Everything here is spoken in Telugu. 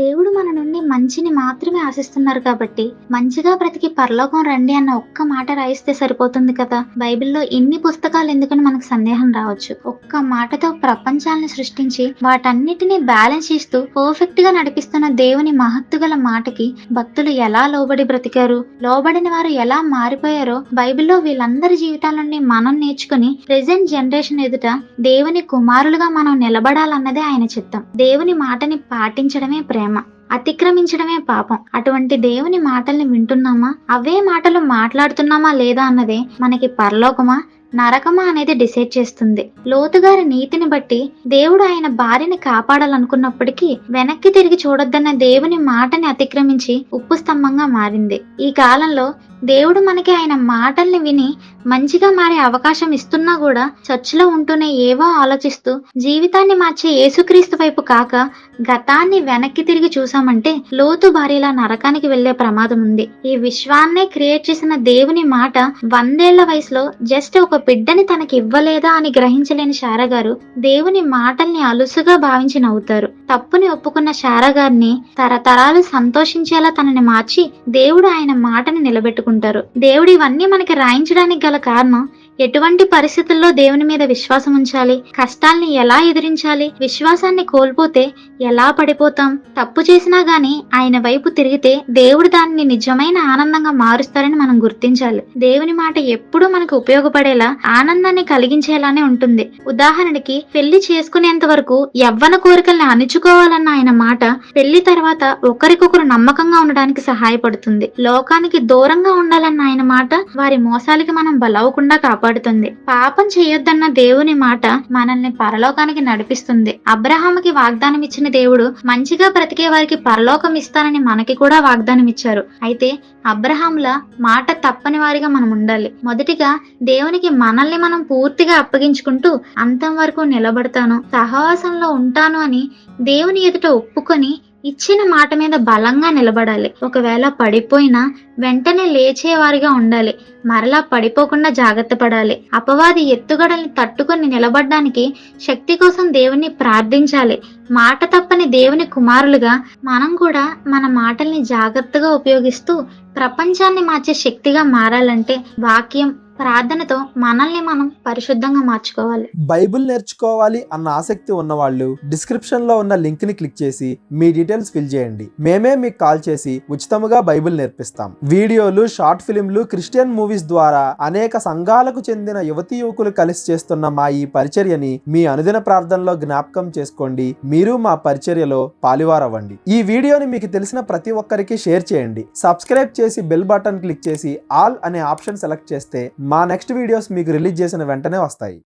దేవుడు మన నుండి మంచిని మాత్రమే ఆశిస్తున్నారు కాబట్టి మంచిగా బ్రతికి పరలోకం రండి అన్న ఒక్క మాట రాయిస్తే సరిపోతుంది కదా? బైబిల్లో ఇన్ని పుస్తకాలు ఎందుకని మనకు సందేహం రావచ్చు? ఒక్క మాటతో ప్రపంచాలను సృష్టించి వాటన్నిటిని బ్యాలెన్స్ చేస్తూ పర్ఫెక్ట్గా నడిపిస్తున్న దేవుని మహత్తుగల మాటకి భక్తులు ఎలా లోబడి బ్రతికారు? లోబడిన వారు ఎలా మారిపోయారో బైబిల్లో వీళ్ళందరి జీవితాల నుండి మనం నేర్చుకుని ప్రెసెంట్ జనరేషన్ ఎదుట దేవుని కుమారులుగా మనం నిలబడాలన్నదే ఆయన చిత్తం. దేవుని మాటని పాటించడమే ప్రేమ. అతిక్రమించడమే పాపం. అటువంటి దేవుని మాటల్ని వింటున్నామా? అవే మాటలు మాట్లాడుతున్నామా లేదా అన్నదే మనకి పరలోకమా నరకమా అనేది డిసైడ్ చేస్తుంది. లోతుగారి నీతిని బట్టి దేవుడు ఆయన భార్యని కాపాడాలనుకున్నప్పటికీ వెనక్కి తిరిగి చూడొద్దన్న దేవుని మాటని అతిక్రమించి ఉప్పు స్తంభంగా మారింది. ఈ కాలంలో దేవుడు మనకి ఆయన మాటల్ని విని మంచిగా మారే అవకాశం ఇస్తున్నా కూడా చర్చిలో ఉంటూనే ఏవో ఆలోచిస్తూ జీవితాన్ని మార్చే యేసుక్రీస్తు వైపు కాక గతాన్ని వెనక్కి తిరిగి చూసామంటే లోతు భార్యలా నరకానికి వెళ్ళే ప్రమాదం ఉంది. ఈ విశ్వాన్నే క్రియేట్ చేసిన దేవుని మాట వందేళ్ళ వయసులో జస్ట్ ఒక బిడ్డని తనకి ఇవ్వలేదా అని గ్రహించలేని శార గారు దేవుని మాటల్ని అలుసుగా భావించి నవ్వుతారు. తప్పుని ఒప్పుకున్న శార గారిని తరతరాలు సంతోషించేలా తనని మార్చి దేవుడు ఆయన మాటని నిలబెట్టుకుంటారు దేవుడు ఇవన్నీ మనకి రాయించడానికి గల కారణం ఎటువంటి పరిస్థితుల్లో దేవుని మీద విశ్వాసం ఉంచాలి? కష్టాల్ని ఎలా ఎదిరించాలి? విశ్వాసాన్ని కోల్పోతే ఎలా పడిపోతాం? తప్పు చేసినా గాని ఆయన వైపు తిరిగితే దేవుడు దాన్ని నిజమైన ఆనందంగా మారుస్తారని మనం గుర్తించాలి. దేవుని మాట ఎప్పుడూ మనకు ఉపయోగపడేలా ఆనందాన్ని కలిగించేలానే ఉంటుంది. ఉదాహరణకి పెళ్ళి చేసుకునేంత వరకు యవ్వన కోరికల్ని అణుచుకోవాలన్న ఆయన మాట పెళ్ళి తర్వాత ఒకరికొకరు నమ్మకంగా ఉండడానికి సహాయపడుతుంది. లోకానికి దూరంగా ఉండాలన్న ఆయన మాట వారి మోసాలకి మనం బలవకుండా కాపాడు కాపాడుతుంది పాపం చేయొద్దన్న దేవుని మాట మనల్ని పరలోకానికి నడిపిస్తుంది. అబ్రహాముకి వాగ్దానం ఇచ్చిన దేవుడు మంచిగా బ్రతికే వారికి పరలోకం ఇస్తానని మనకి కూడా వాగ్దానం ఇచ్చారు అయితే అబ్రహాంల మాట తప్పని వారిగా మనం ఉండాలి. మొదటిగా దేవునికి మనల్ని మనం పూర్తిగా అప్పగించుకుంటూ అంతం వరకు నిలబడతాను సహవాసంలో ఉంటాను అని దేవుని ఎదుట ఒప్పుకొని ఇచ్చిన మాట మీద బలంగా నిలబడాలి. ఒకవేళ పడిపోయినా వెంటనే లేచేవారిగా ఉండాలి. మరలా పడిపోకుండా జాగ్రత్త పడాలి. అపవాది ఎత్తుగడల్ని తట్టుకొని నిలబడడానికి శక్తి కోసం దేవుని ప్రార్థించాలి. మాట తప్పని దేవుని కుమారులుగా మనం కూడా మన మాటల్ని జాగ్రత్తగా ఉపయోగిస్తూ ప్రపంచాన్ని మార్చే శక్తిగా మారాలంటే వాక్యం ప్రార్థనతో మనల్ని మనం పరిశుద్ధంగా మార్చుకోవాలి. బైబిల్ నేర్చుకోవాలి అన్న ఆసక్తి ఉన్నవాళ్ళు డిస్క్రిప్షన్లో ఉన్న లింక్ని క్లిక్ చేసి మీ డీటెయిల్స్ ఫిల్ చేయండి. మేమే మీకు కాల్ చేసి ఉచితముగా బైబిల్ నేర్పిస్తాం. వీడియోలు షార్ట్ ఫిల్మ్లు క్రిస్టియన్ మూవీస్ ద్వారా అనేక సంఘాలకు చెందిన యువతి యువకులు కలిసి చేస్తున్న మా ఈ పరిచర్యని మీ అనుదిన ప్రార్థనలో జ్ఞాపకం చేసుకోండి. మీరు మా పరిచర్యలో పాలివారవ్వండి. ఈ వీడియోని మీకు తెలిసిన ప్రతి ఒక్కరికి షేర్ చేయండి. సబ్స్క్రైబ్ చేసి బెల్ బటన్ క్లిక్ చేసి ఆల్ అనే ఆప్షన్ సెలెక్ట్ చేస్తే మా నెక్స్ట్ వీడియోస్ మీకు రిలీజ్ చేసిన వెంటనే వస్తాయి.